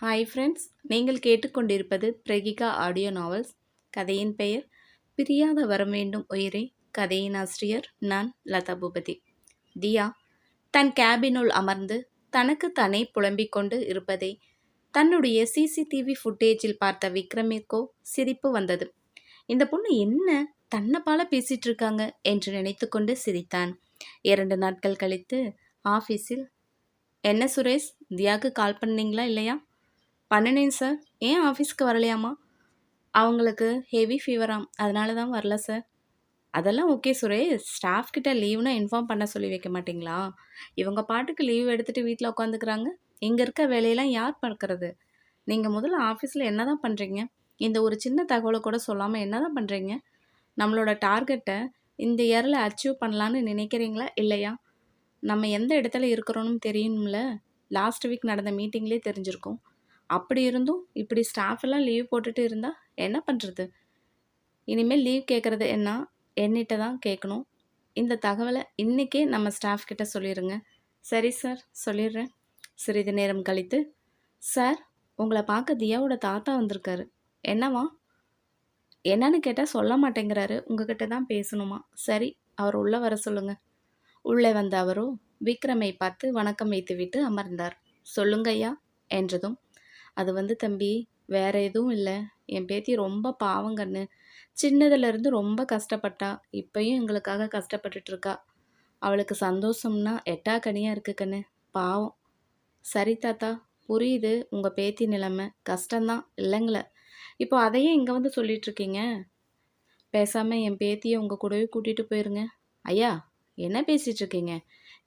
Hi friends நீங்கள் கேட்டுக்கொண்டிருப்பது பிரகிகா audio novels கதையின் பெயர் பிரியாத வரம் வேண்டும் உயிரே கதையின் ஆசிரியர் நான் லதா பூபதி. தியா தன் கேபினுள் அமர்ந்து தனக்கு தானே புலம்பிக் கொண்டு இருப்பதை தன்னுடைய சிசிடிவி ஃபுட்டேஜில் பார்த்த விக்ரமிற்கோ சிரிப்பு வந்தது. இந்த பொண்ணு என்ன தன்னை பால பேசிட்டு இருக்காங்க? என்று நினைத்துக்கொண்டு சிரித்தான். இரண்டு நாட்கள் கழித்து ஆஃபீஸில் என்ன சுரேஷ் தியாவுக்கு கால் பண்ணீங்களா இல்லையா? பண்ணினேன் சார் ஏன் ஆஃபீஸ்க்கு வரலையாமா அவங்களுக்கு ஹெவி ஃபீவராம் அதனால தான் வரல சார் அதெல்லாம் ஓகே சுரேஷ். ஸ்டாஃப் கிட்ட லீவ்னா இன்ஃபார்ம் பண்ண சொல்லி வைக்க மாட்டிங்களா? இவங்க பாட்டுக்கு லீவ் எடுத்துகிட்டு வீட்டில் உட்காந்துக்கிறாங்க இங்கே இருக்க வேலையெல்லாம் யார் பார்க்கறது நீங்கள் முதல்ல ஆஃபீஸில் என்ன தான் பண்ணுறீங்க இந்த ஒரு சின்ன தகவலை கூட சொல்லாமல் என்ன தான் பண்ணுறீங்க நம்மளோட டார்கெட்டை இந்த இயரில் அச்சீவ் பண்ணலான்னு நினைக்கிறீங்களா? இல்லையா? நம்ம எந்த இடத்துல இருக்கிறோன்னு தெரியணும்ல லாஸ்ட் வீக் நடந்த மீட்டிங்லேயே தெரிஞ்சிருக்கோம். அப்படி இருந்தும் இப்படி ஸ்டாஃப் எல்லாம் லீவ் போட்டுட்டு இருந்தால் என்ன பண்ணுறது இனிமேல் லீவ் கேட்குறது என்ன? என்னிட்ட தான் கேட்கணும் இந்த தகவலை இன்றைக்கே நம்ம ஸ்டாஃப் கிட்ட சொல்லிடுங்க சரி சார் சொல்லிடுறேன். சிறிது நேரம் கழித்து சார் உங்களை பார்க்க தியாவோட தாத்தா வந்திருக்காரு. என்னவா என்னன்னு கேட்டால் சொல்ல மாட்டேங்கிறாரு. உங்ககிட்ட தான் பேசணுமா? சரி அவர் உள்ளே வர சொல்லுங்கள் உள்ளே வந்த அவரோ விக்ரமை பார்த்து வணக்கம் வைத்துவிட்டு அமர்ந்தார். சொல்லுங்கய்யா என்றதும் அது வந்து தம்பி வேற எதுவும் இல்லை. என் பேத்தி ரொம்ப பாவங்கண்ணு சின்னதுலேருந்து ரொம்ப கஷ்டப்பட்டா. இப்பயும் எங்களுக்காக கஷ்டப்பட்டுட்டு இருக்கா அவளுக்கு சந்தோஷம்னா எட்டா கனியாக இருக்கு கண்ணு. பாவம். சரி தாத்தா. புரியுது. உங்கள் பேத்தி நிலைமை. கஷ்டம்தான். இல்லைங்களே. இப்போ அதையே இங்கே வந்து சொல்லிகிட்ருக்கீங்க பேசாமல் என் பேத்தியை உங்கள் கூடவே கூட்டிகிட்டு போயிருங்க. ஐயா என்ன பேசிகிட்ருக்கீங்க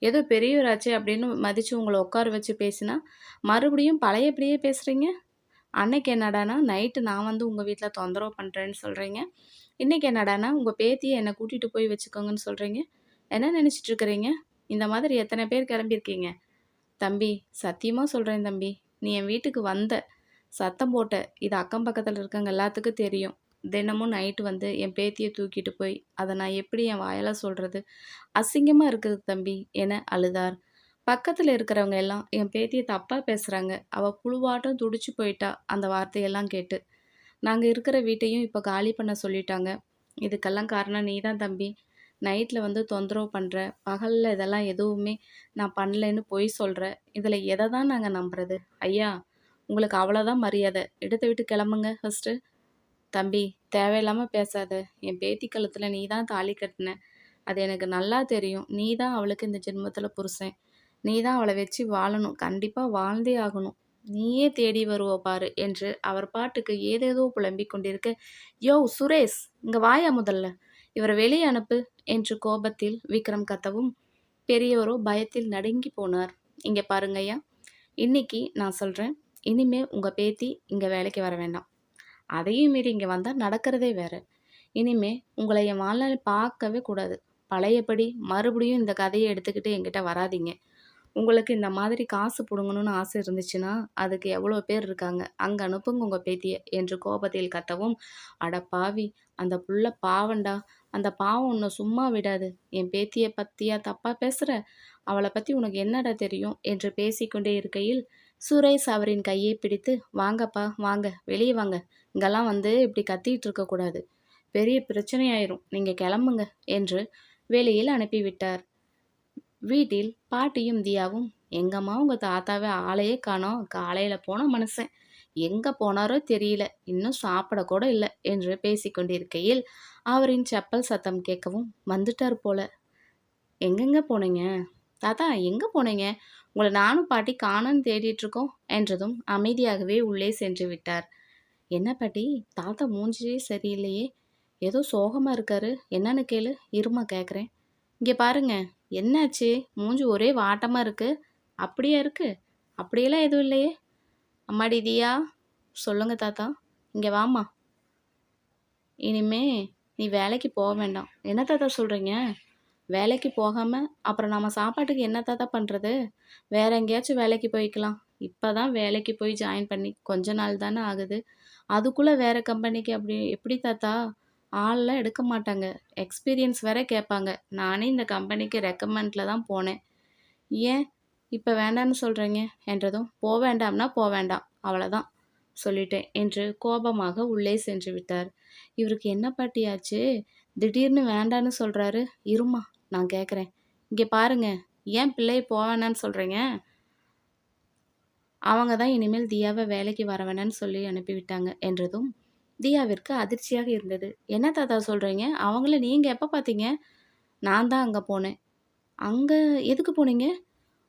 ஏதோ பெரியவராச்சு அப்படின்னு மதித்து உங்களை உட்கார வச்சு பேசினா மறுபடியும் பழையபடியே பேசுகிறீங்க அன்னைக்கு என்னடானா நைட்டு நான் வந்து உங்கள் வீட்டில் தொந்தரவு பண்ணுறேன்னு சொல்கிறீங்க இன்றைக்கி என்னடானா உங்கள் பேத்தியை என்னை கூட்டிகிட்டு போய் வச்சுக்கோங்கன்னு சொல்கிறீங்க என்ன நினச்சிட்டு இருக்கிறீங்க? இந்த மாதிரி எத்தனை பேர் கிளம்பியிருக்கீங்க? தம்பி சத்தியமாக சொல்கிறேன் தம்பி நீ என் வீட்டுக்கு வந்த சத்தம் போட்ட இது அக்கம் பக்கத்தில் இருக்கவங்க எல்லாத்துக்கும் தெரியும். தினமும் நைட்டு வந்து என் பேத்தியை தூக்கிட்டு போய் அதை நான் எப்படி என் வாயால் சொல்கிறது அசிங்கமாக இருக்குது தம்பி என அழுதார். பக்கத்தில் இருக்கிறவங்க எல்லாம் என் பேத்தியை தப்பாக பேசுகிறாங்க அவள் புழுவாட்டம் துடிச்சு போயிட்டா அந்த வார்த்தையெல்லாம் கேட்டு. நாங்கள் இருக்கிற வீட்டையும் இப்போ காலி பண்ண சொல்லிட்டாங்க. இதுக்கெல்லாம் காரணம் நீ தான் தம்பி நைட்டில் வந்து தொந்தரவு பண்ணுற பகலில் இதெல்லாம் எதுவுமே நான் பண்ணலைன்னு பொய் சொல்கிற இதில் எதை தான் நாங்கள் நம்புறது? ஐயா உங்களுக்கு அவ்வளோதான் மரியாதை. இடத்த விட்டு கிளம்புங்க ஃபஸ்ட்டு தம்பி தேவையில்லாமல் பேசாத. என் பேத்தி கழுத்தில் நீ தான் தாலி கட்டின. அது எனக்கு நல்லா தெரியும். நீ தான் அவளுக்கு இந்த ஜென்மத்தில் புருஷன். நீ தான் அவளை வச்சு வாழணும். கண்டிப்பாக வாழ்ந்தே ஆகணும். நீயே தேடி வருவோ பாரு என்று அவர் பாட்டுக்கு ஏதேதோ புலம்பிக் கொண்டிருக்க யோ சுரேஷ் இங்கே வாயா முதல்ல. இவரை வெளியே அனுப்பு என்று கோபத்தில் விக்ரம் கத்தவும் பெரியவரோ பயத்தில் நடுங்கி போனார். இங்கே பாருங்கய்யா. இன்னைக்கு நான் சொல்கிறேன் இனிமே உங்கள் பேத்தி இங்கே வேலைக்கு வர வேண்டாம். அதையும் மீறி இங்கே வந்தால் நடக்கிறதே வேறு. இனிமே உங்களை என் வாழ்நாள் பார்க்கவே கூடாது. பழையபடி மறுபடியும் இந்த கதையை எடுத்துக்கிட்டு என்கிட்ட வராதீங்க. உங்களுக்கு இந்த மாதிரி காசு பிடுங்கணும்னு ஆசை இருந்துச்சுன்னா அதுக்கு எவ்வளோ பேர் இருக்காங்க? அங்கே அனுப்புங்க உங்கள் பேத்தியை என்று கோபத்தில் கத்தவும் அட பாவி அந்த புள்ள பாவண்டா அந்த பாவம் உன்னை சும்மா விடாது. என் பேத்தியை பற்றியா தப்பாக பேசுகிற அவளை பற்றி உனக்கு என்னடா தெரியும்? என்று பேசிக்கொண்டே இருக்கையில் சுரேஷ் அவரின் கையை பிடித்து வாங்கப்பா வாங்க வெளியே வாங்க. இங்கெல்லாம் வந்து இப்படி கத்திட்டு இருக்கக்கூடாது பெரிய பிரச்சனையாயிரும். நீங்கள் கிளம்புங்க என்று வெளியில் அனுப்பிவிட்டார். வீட்டில் பாட்டியும் தியாவும் எங்கம்மா உங்கள் தாத்தாவை ஆளையே காணோம். காலையில் போன மனுஷன். எங்கே போனாரோ தெரியல. இன்னும் சாப்பிட கூட இல்லை என்று பேசிக்கொண்டிருக்கையில் அவரின் செப்பல் சத்தம் கேட்கவும் வந்துட்டார் போல. எங்கெங்க போனீங்க? தாத்தா எங்கே போனீங்க? உங்களை நானும் பாட்டி காணன்னு தேடிட்டு இருக்கோம் என்றதும் அமைதியாகவே உள்ளே சென்று விட்டார். என்ன பாட்டி? தாத்தா மூஞ்சியே சரியில்லையே. ஏதோ சோகமாக இருக்காரு. என்னன்னு கேளு. இருமா கேட்குறேன் இங்கே பாருங்க. என்னாச்சு? மூஞ்சி ஒரே வாட்டமாக இருக்கு. அப்படியா இருக்கு? அப்படியெல்லாம் எதுவும் இல்லையே. அம்மாடி தியா சொல்லுங்க தாத்தா. இங்கே வாமா இனிமே நீ வேலைக்கு போக வேண்டாம். என்ன தாத்தா சொல்கிறீங்க வேலைக்கு போகாமல் அப்புறம் நம்ம சாப்பாட்டுக்கு என்ன தாத்தா பண்ணுறது வேறு எங்கேயாச்சும் வேலைக்கு போய்க்கலாம். இப்போ தான் வேலைக்கு போய் ஜாயின் பண்ணி கொஞ்ச நாள் தானே ஆகுது. அதுக்குள்ளே வேறு கம்பெனிக்கு அப்படி எப்படி தாத்தா? ஆள்லாம் எடுக்க மாட்டாங்க. எக்ஸ்பீரியன்ஸ் வேற கேட்பாங்க. நானே இந்த கம்பெனிக்கு ரெக்கமெண்டில் தான் போனேன். ஏன்? இப்போ வேண்டான்னு சொல்கிறீங்க என்றதும் போக வேண்டாம்னா போக வேண்டாம். அவ்வளோதான் சொல்லிட்டேன் என்று கோபமாக உள்ளே சென்று விட்டார். இவருக்கு என்ன பாட்டியாச்சு திடீர்னு வேண்டான்னு சொல்கிறாரு இருமா நான் கேட்குறேன் இங்கே பாருங்க ஏன் பிள்ளை போவேணான்னு சொல்கிறீங்க அவங்க தான் இனிமேல் தியாவை வேலைக்கு வர வேணான்னு சொல்லி அனுப்பிவிட்டாங்க என்றதும் தியாவிற்கு அதிர்ச்சியாக இருந்தது. என்ன தாத்தா சொல்கிறீங்க அவங்கள நீங்கள் எப்போ பார்த்தீங்க நான் தான் அங்கே போனேன். அங்கே எதுக்கு போனீங்க?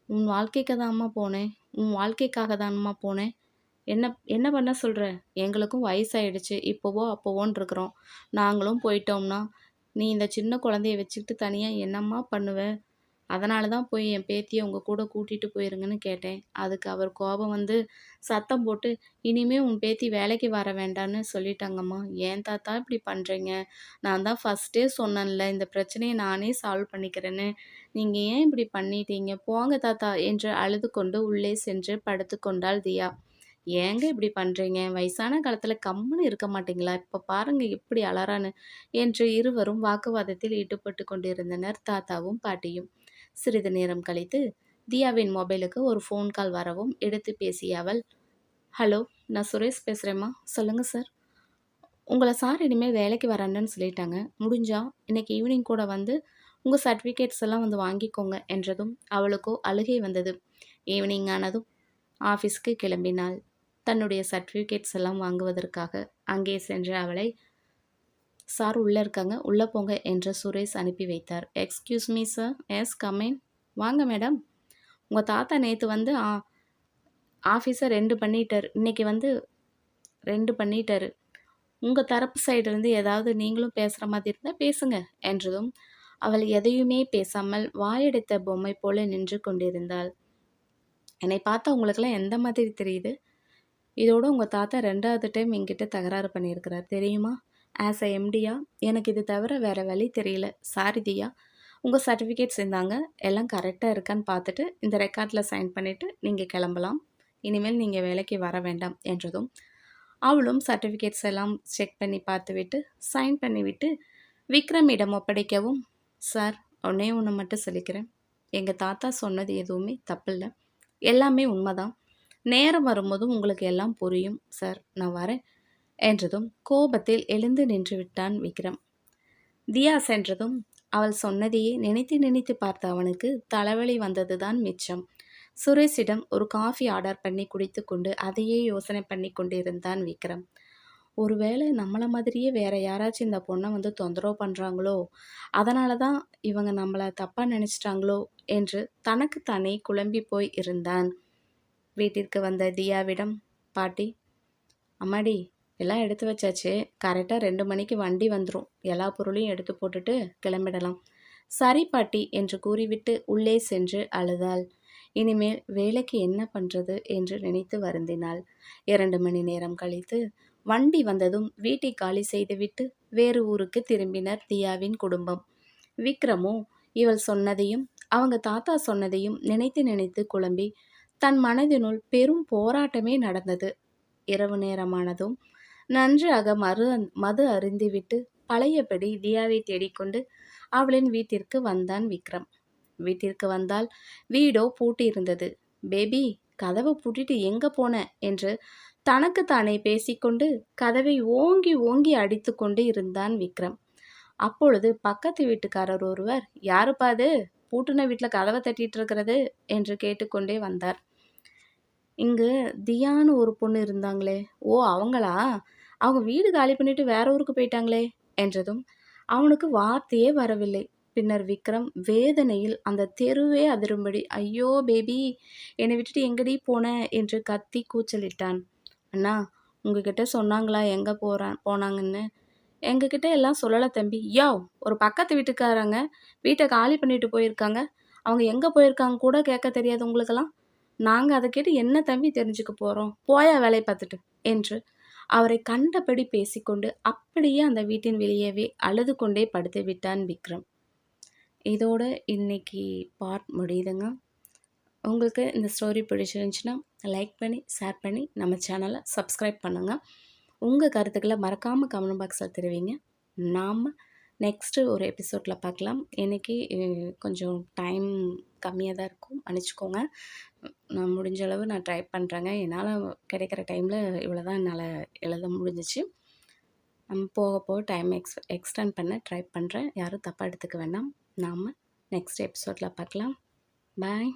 உன் வாழ்க்கைக்கு தான்மா போனேன். உன் வாழ்க்கைக்காக தான்மா போனேன். என்ன என்ன பண்ண சொல்கிற எங்களுக்கும் வயசாயிடுச்சு. இப்போவோ அப்போவோன்னு இருக்கிறோம். நாங்களும் போயிட்டோம்னா நீ இந்த சின்ன குழந்தைய வச்சுக்கிட்டு தனியாக என்னம்மா பண்ணுவ? அதனால தான் போய் என் பேத்தியை உங்கள் கூட கூட்டிகிட்டு போயிருங்கன்னு கேட்டேன். அதுக்கு அவர் கோபம் வந்து சத்தம் போட்டு இனிமே உன் பேத்தி வேலைக்கு வர வேண்டான்னு சொல்லிட்டாங்கம்மா. ஏன் தாத்தா இப்படி பண்ணுறீங்க நான் தான் ஃபஸ்ட்டே சொன்னேன்ல இந்த பிரச்சனையை நானே சால்வ் பண்ணிக்கிறேன்னு. நீங்கள் ஏன் இப்படி பண்ணிட்டீங்க? போங்க தாத்தா என்று அழுது கொண்டு உள்ளே சென்று படுத்து கொண்டாள் தியா. ஏங்க இப்படி பண்ணுறீங்க வயசான காலத்தில் கம்முன்னு இருக்க மாட்டீங்களா? இப்போ பாருங்கள் எப்படி அலறான்னு என்று இருவரும் வாக்குவாதத்தில் ஈடுபட்டு கொண்டிருந்தனர் தாத்தாவும் பாட்டியும். சிறிது நேரம் கழித்து தியாவின் மொபைலுக்கு ஒரு ஃபோன் கால் வரவும் எடுத்து பேசிய அவள் ஹலோ நான் சுரேஷ் பேசுகிறேம்மா சொல்லுங்கள் சார். உங்களை சார் இனிமேல் வேலைக்கு வரேன்னு சொல்லிட்டாங்க. முடிஞ்சா இன்றைக்கி ஈவினிங் கூட வந்து உங்கள் சர்டிஃபிகேட்ஸ் எல்லாம் வந்து வாங்கிக்கோங்க என்றதும் அவளுக்கோ அழுகை வந்தது. ஈவினிங் ஆனதும் ஆஃபீஸ்க்கு கிளம்பினாள். தன்னுடைய சர்டிஃபிகேட்ஸ் எல்லாம் வாங்குவதற்காக அங்கே சென்ற அவளை சார் உள்ளே இருக்காங்க உள்ளே போங்க என்று சுரேஷ் அனுப்பி வைத்தார். Excuse me sir yes come on வாங்க மேடம் உங்கள் தாத்தா நேற்று வந்து ஆஃபீஸை ரெண்டு பண்ணிட்டார். இன்றைக்கி வந்து ரெண்டு பண்ணிட்டார். உங்கள் தரப்பு சைடுலேருந்து ஏதாவது நீங்களும் பேசுகிற மாதிரி இருந்தால் பேசுங்க என்றதும் அவள் எதையுமே பேசாமல் வாயெடுத்த பொம்மை போல நின்று கொண்டிருந்தாள். என்னை பார்த்தா உங்களுக்கெல்லாம் எந்த மாதிரி தெரியுது? இதோடு உங்கள் தாத்தா ரெண்டாவது டைம் என்கிட்ட தகராறு பண்ணியிருக்கிறார் தெரியுமா? ஆஸ் அ எம்டியா எனக்கு இது தவிர வேறு வழி தெரியல. சாரி தியா. உங்கள் சர்டிஃபிகேட்ஸ் இருந்தாங்க எல்லாம் கரெக்டாக இருக்கான்னு பார்த்துட்டு இந்த ரெக்கார்டில் சைன் பண்ணிவிட்டு நீங்கள் கிளம்பலாம். இனிமேல் நீங்கள் வேலைக்கு வர வேண்டாம் என்றதும் அவளும் சர்டிஃபிகேட்ஸ் எல்லாம் செக் பண்ணி பார்த்துவிட்டு சைன் பண்ணிவிட்டு விக்ரமிடம் ஒப்படைக்கவும் சார் உடனே ஒன்று மட்டும் சொல்லிக்கிறேன். எங்கள் தாத்தா சொன்னது எதுவுமே தப்பில்லை. எல்லாமே உண்மைதான். நேரம் வரும்போதும் உங்களுக்கு எல்லாம் புரியும் சார். நான் வரேன் என்றதும் கோபத்தில் எழுந்து நின்று விட்டான் விக்ரம். தியா சென்றதும் அவள் சொன்னதையே நினைத்து நினைத்து பார்த்த அவனுக்கு தலைவலி வந்ததுதான் மிச்சம். சுரேஷிடம் ஒரு காஃபி ஆர்டர் பண்ணி குடித்து கொண்டு அதையே யோசனை பண்ணி கொண்டிருந்தான் விக்ரம். ஒருவேளை நம்மளை மாதிரியே வேற யாராச்சும் இந்த பொண்ணை வந்து தொந்தரவு பண்ணுறாங்களோ அதனால தான் இவங்க நம்மளை தப்பாக நினச்சிட்டாங்களோ என்று தனக்கு தானே குழம்பி போய் இருந்தான். வீட்டிற்கு வந்த தியாவிடம் பாட்டி அம்மாடி எல்லாம் எடுத்து வச்சாச்சு. கரெக்டாக ரெண்டு மணிக்கு வண்டி வந்துடும் எல்லா பொருளையும் எடுத்து போட்டுட்டு கிளம்பிடலாம். சரி பாட்டி என்று கூறிவிட்டு உள்ளே சென்று அழுதாள். இனிமேல் வேலைக்கு என்ன பண்ணுறது என்று நினைத்து வருந்தினாள். இரண்டு மணி நேரம் கழித்து வண்டி வந்ததும் வீட்டை காலி செய்துவிட்டு வேறு ஊருக்கு திரும்பினர் தியாவின் குடும்பம். விக்ரமோ இவள் சொன்னதையும் அவங்க தாத்தா சொன்னதையும் நினைத்து நினைத்து குழம்பி தன் மனதினுள் பெரும் போராட்டமே நடந்தது. இரவு நேரமானதும் நன்றாக மறு மது அருந்திவிட்டு பழையபடி தியாவை தேடிக்கொண்டு அவளின் வீட்டிற்கு வந்தான் விக்ரம். வீட்டிற்கு வந்தால் வீடோ பூட்டியிருந்தது. பேபி கதவை பூட்டிட்டு எங்க போன? என்று தனக்கு தானே பேசிக்கொண்டு கதவை ஓங்கி ஓங்கி அடித்து கொண்டு இருந்தான் விக்ரம். அப்பொழுது பக்கத்து வீட்டுக்காரர் ஒருவர் யாருப்பா அது? பூட்டின வீட்டில் கதவை தட்டிட்டு இருக்கிறது என்று கேட்டுக்கொண்டே வந்தார். இங்கு தியான்னு ஒரு பொண்ணு இருந்தாங்களே. ஓ அவங்களா? அவங்க வீடு காலி பண்ணிட்டு வேற ஊருக்கு போயிட்டாங்களே என்றதும் அவனுக்கு வார்த்தையே வரவில்லை. பின்னர் விக்ரம் வேதனையில் அந்த தெருவே அதிரும்படி ஐயோ பேபி என்னை விட்டுட்டு எங்கடி போன? என்று கத்தி கூச்சலிட்டான். அண்ணா உங்ககிட்ட சொன்னாங்களா எங்கே போகிறான் போனாங்கன்னு? எங்ககிட்ட எல்லாம் சொல்லலை தம்பி. யோ ஒரு பக்கத்து வீட்டுக்காரங்க வீட்டை காலி பண்ணிட்டு போயிருக்காங்க. அவங்க எங்கே போயிருக்காங்க கூட கேட்க தெரியாது உங்களுக்கெல்லாம். நாங்கள் அதை கேட்டு என்ன தம்பி தெரிஞ்சுக்க போகிறோம் போயா வேலையை பார்த்துட்டு என்று அவரை கண்டபடி பேசிக்கொண்டு அப்படியே அந்த வீட்டின் வெளியவே அழுது கொண்டே படுத்து விட்டான் விக்ரம். இதோட இன்னைக்கு பார்ட் முடியுதுங்க. உங்களுக்கு இந்த ஸ்டோரி பிடிச்சிருந்துச்சுன்னா லைக் பண்ணி ஷேர் பண்ணி நம்ம சேனலை சப்ஸ்கிரைப் பண்ணுங்கள் உங்கள் கருத்துக்களை மறக்காமல் கமெண்ட் பாக்ஸில் தெரிவிங்க. நாம் நெக்ஸ்ட்டு ஒரு எபிசோடில் பார்க்கலாம் இன்றைக்கி கொஞ்சம் டைம் கம்மியாக தான் இருக்கும். மன்னிச்சிக்கோங்க. நான் முடிஞ்ச அளவு நான் ட்ரை பண்ணுறேங்க என்னால் கிடைக்கிற டைமில் இவ்வளோ தான் என்னால் எழுத முடிஞ்சிச்சு. நம்ம போக போக டைம் எக்ஸ் எக்ஸ்டெண்ட் பண்ண ட்ரை பண்ணுறேன் யாரும் தப்பாக எடுத்துக்க வேண்டாம். நாம் நெக்ஸ்ட் எபிசோடில் பார்க்கலாம் பாய்